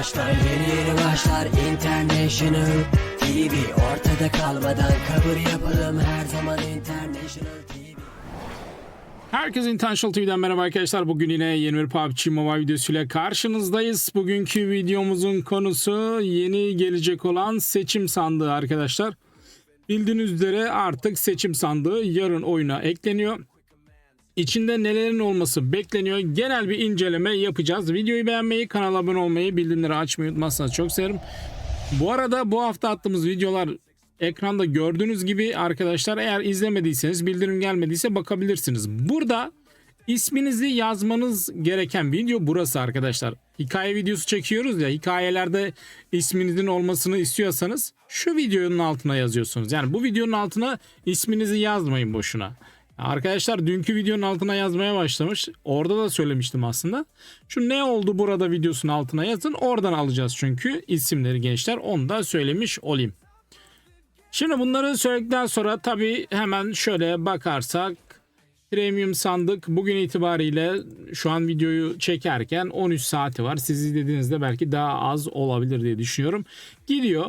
başlar Yeni yeni başlar International TV Ortada kalmadan kabul yapalım Her zaman International TV Herkese Intentional TV'den merhaba arkadaşlar. Bugün yine yeni bir PUBG Mobile videosuyla karşınızdayız. Bugünkü videomuzun konusu yeni gelecek olan seçim sandığı arkadaşlar. Bildiğiniz üzere artık seçim sandığı yarın oyuna ekleniyor. İçinde nelerin olması bekleniyor. Genel bir inceleme yapacağız. Videoyu beğenmeyi, kanala abone olmayı, bildirimleri açmayı unutmazsanız çok sevinirim. Bu arada bu hafta attığımız videolar ekranda gördüğünüz gibi arkadaşlar eğer izlemediyseniz bildirim gelmediyse bakabilirsiniz. Burada isminizi yazmanız gereken video burası arkadaşlar. Hikaye videosu çekiyoruz ya hikayelerde isminizin olmasını istiyorsanız şu videonun altına yazıyorsunuz. Yani bu videonun altına isminizi yazmayın boşuna. Arkadaşlar dünkü videonun altına yazmaya başlamış. Orada da söylemiştim aslında. Şu ne oldu burada videosunun altına yazın. Oradan alacağız çünkü isimleri gençler. Onu da söylemiş olayım. Şimdi bunları söyledikten sonra tabii hemen şöyle bakarsak Premium sandık bugün itibariyle şu an videoyu çekerken 13 saati var. Siz izlediğinizde belki daha az olabilir diye düşünüyorum. Gidiyor.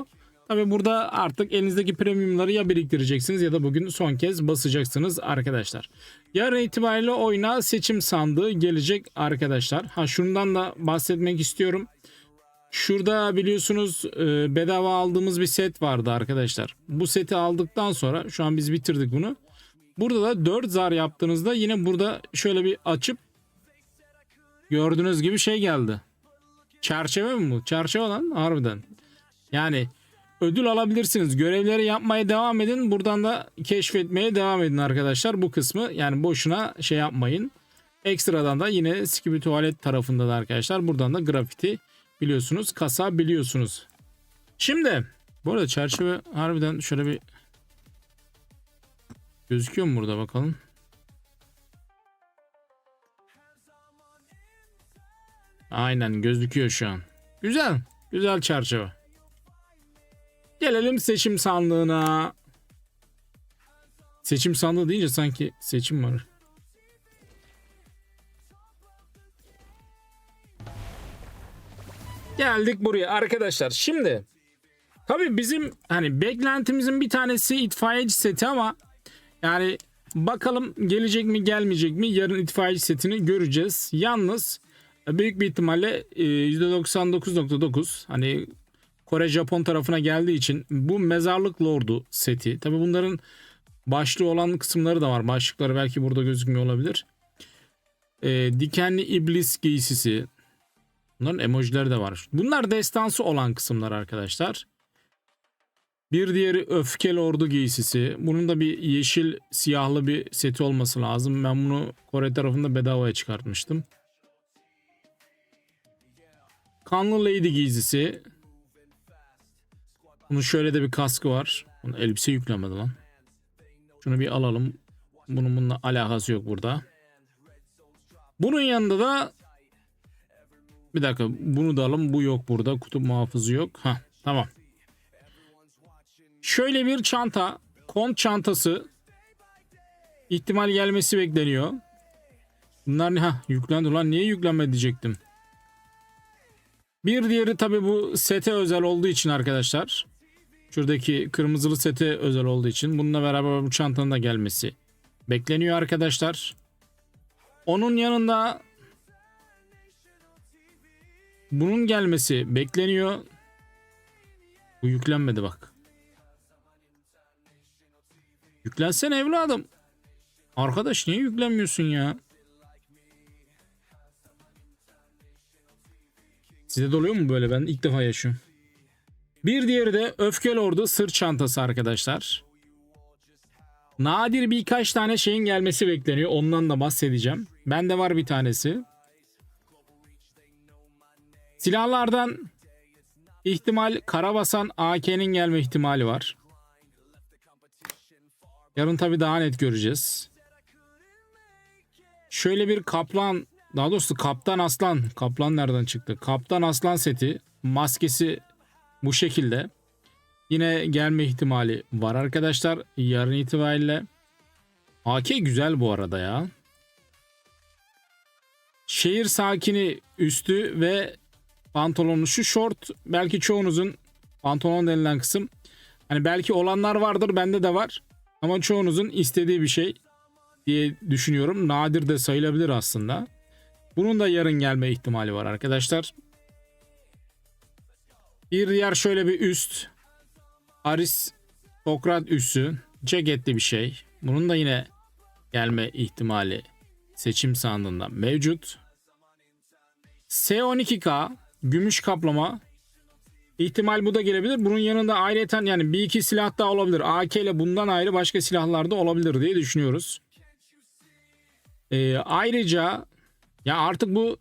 Tabii burada artık elinizdeki premiumları ya biriktireceksiniz ya da bugün son kez basacaksınız arkadaşlar. Yarın itibariyle oyuna seçim sandığı gelecek arkadaşlar. Ha şundan da bahsetmek istiyorum. Şurada biliyorsunuz e, bedava aldığımız bir set vardı arkadaşlar. Bu seti aldıktan sonra şu an biz bitirdik bunu. Burada da 4 zar yaptığınızda yine burada şöyle bir açıp gördüğünüz gibi şey geldi. Çerçeve mi bu? Çerçeve lan harbiden. Yani ödül alabilirsiniz. Görevleri yapmaya devam edin. Buradan da keşfetmeye devam edin arkadaşlar. Bu kısmı yani boşuna şey yapmayın. Ekstradan da yine Skibi Tuvalet tarafında da arkadaşlar. Buradan da grafiti biliyorsunuz. Kasa biliyorsunuz. Şimdi bu arada çerçeve harbiden şöyle bir gözüküyor mu burada bakalım. Aynen gözüküyor şu an. Güzel. Güzel çerçeve. Gelelim seçim sandığına. Seçim sandığı deyince sanki seçim var. Geldik buraya arkadaşlar. Şimdi tabii bizim hani beklentimizin bir tanesi itfaiyeci seti ama yani bakalım gelecek mi gelmeyecek mi yarın itfaiyeci setini göreceğiz. Yalnız büyük bir ihtimalle e, %99.9 hani Kore Japon tarafına geldiği için bu mezarlık lordu seti. Tabi bunların başlığı olan kısımları da var. Başlıkları belki burada gözükmüyor olabilir. E, dikenli iblis giysisi. Bunların emojileri de var. Bunlar destansı olan kısımlar arkadaşlar. Bir diğeri öfkeli ordu giysisi. Bunun da bir yeşil siyahlı bir seti olması lazım. Ben bunu Kore tarafında bedavaya çıkartmıştım. Kanlı Lady giysisi. Bunun şöyle de bir kaskı var. Bunun elbise yüklemedi lan. Şunu bir alalım. Bunun bununla alakası yok burada. Bunun yanında da bir dakika bunu da alalım. Bu yok burada. Kutup muhafızı yok. Ha tamam. Şöyle bir çanta. Kont çantası. ihtimal gelmesi bekleniyor. Bunlar ne? Ha yüklendi lan. Niye yüklenme diyecektim. Bir diğeri tabi bu sete özel olduğu için arkadaşlar. Şuradaki kırmızılı sete özel olduğu için bununla beraber bu çantanın da gelmesi bekleniyor arkadaşlar. Onun yanında bunun gelmesi bekleniyor. Bu yüklenmedi bak. Yüklensen evladım. Arkadaş niye yüklenmiyorsun ya? Size doluyor mu böyle? Ben ilk defa yaşıyorum. Bir diğeri de Öfkeli Ordu sırt çantası arkadaşlar. Nadir birkaç tane şeyin gelmesi bekleniyor. Ondan da bahsedeceğim. Bende var bir tanesi. Silahlardan ihtimal Karabasan AK'nin gelme ihtimali var. Yarın tabi daha net göreceğiz. Şöyle bir kaplan daha doğrusu kaptan aslan. Kaplan nereden çıktı? Kaptan aslan seti. Maskesi bu şekilde. Yine gelme ihtimali var arkadaşlar. Yarın itibariyle. AK güzel bu arada ya. Şehir sakini üstü ve pantolonu şu short belki çoğunuzun pantolon denilen kısım hani belki olanlar vardır bende de var ama çoğunuzun istediği bir şey diye düşünüyorum. Nadir de sayılabilir aslında. Bunun da yarın gelme ihtimali var arkadaşlar. Bir diğer şöyle bir üst. Aristokrat üssü. Ceketli bir şey. Bunun da yine gelme ihtimali seçim sandığında mevcut. S12K gümüş kaplama ihtimal bu da gelebilir. Bunun yanında ayrıca yani bir iki silah daha olabilir. AK ile bundan ayrı başka silahlar da olabilir diye düşünüyoruz. Ee, ayrıca ya artık bu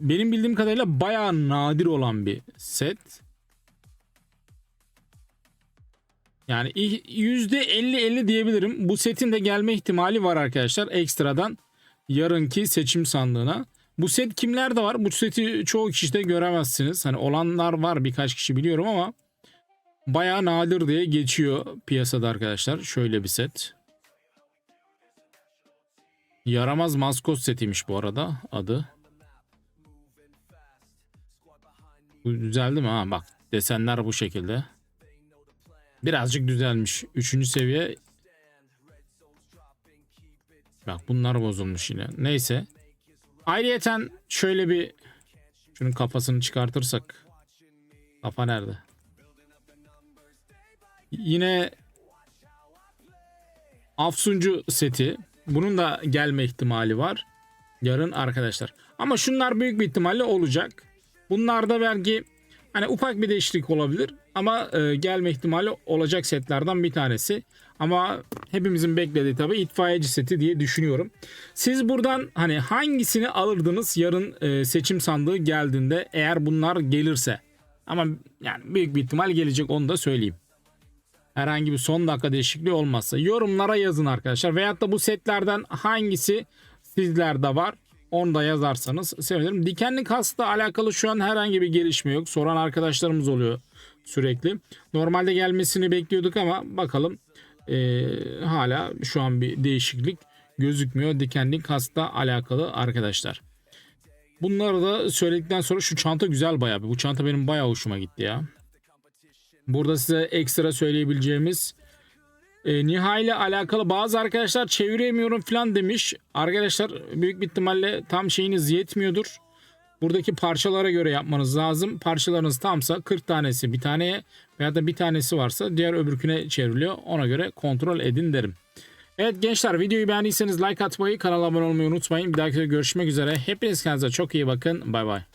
benim bildiğim kadarıyla bayağı nadir olan bir set. Yani %50-50 diyebilirim. Bu setin de gelme ihtimali var arkadaşlar ekstradan yarınki seçim sandığına. Bu set kimlerde var? Bu seti çoğu kişi de göremezsiniz. Hani olanlar var birkaç kişi biliyorum ama bayağı nadir diye geçiyor piyasada arkadaşlar. Şöyle bir set. Yaramaz maskot setiymiş bu arada adı. Bu düzeldi mi? Ha bak desenler bu şekilde. Birazcık düzelmiş. Üçüncü seviye. Bak bunlar bozulmuş yine. Neyse. Ayrıyeten şöyle bir şunun kafasını çıkartırsak. Kafa nerede? Yine Afsuncu seti. Bunun da gelme ihtimali var. Yarın arkadaşlar. Ama şunlar büyük bir ihtimalle olacak. Bunlar da belki hani ufak bir değişiklik olabilir. Ama e, gelme ihtimali olacak setlerden bir tanesi. Ama hepimizin beklediği tabii itfaiyeci seti diye düşünüyorum. Siz buradan hani hangisini alırdınız yarın e, seçim sandığı geldiğinde eğer bunlar gelirse. Ama yani büyük bir ihtimal gelecek onu da söyleyeyim. Herhangi bir son dakika değişikliği olmazsa yorumlara yazın arkadaşlar. Veyahut da bu setlerden hangisi sizlerde var onu da yazarsanız sevinirim. Dikenli kasla alakalı şu an herhangi bir gelişme yok. Soran arkadaşlarımız oluyor sürekli. Normalde gelmesini bekliyorduk ama bakalım ee, hala şu an bir değişiklik gözükmüyor dikenli kasla alakalı arkadaşlar. Bunları da söyledikten sonra şu çanta güzel bayağı. Bu çanta benim bayağı hoşuma gitti ya. Burada size ekstra söyleyebileceğimiz e, Niha ile alakalı bazı arkadaşlar çeviremiyorum falan demiş. Arkadaşlar büyük bir ihtimalle tam şeyiniz yetmiyordur. Buradaki parçalara göre yapmanız lazım. Parçalarınız tamsa 40 tanesi bir taneye veya da bir tanesi varsa diğer öbürküne çevriliyor. Ona göre kontrol edin derim. Evet gençler videoyu beğendiyseniz like atmayı, kanala abone olmayı unutmayın. Bir dahaki görüşmek üzere. Hepiniz kendinize çok iyi bakın. Bay bay.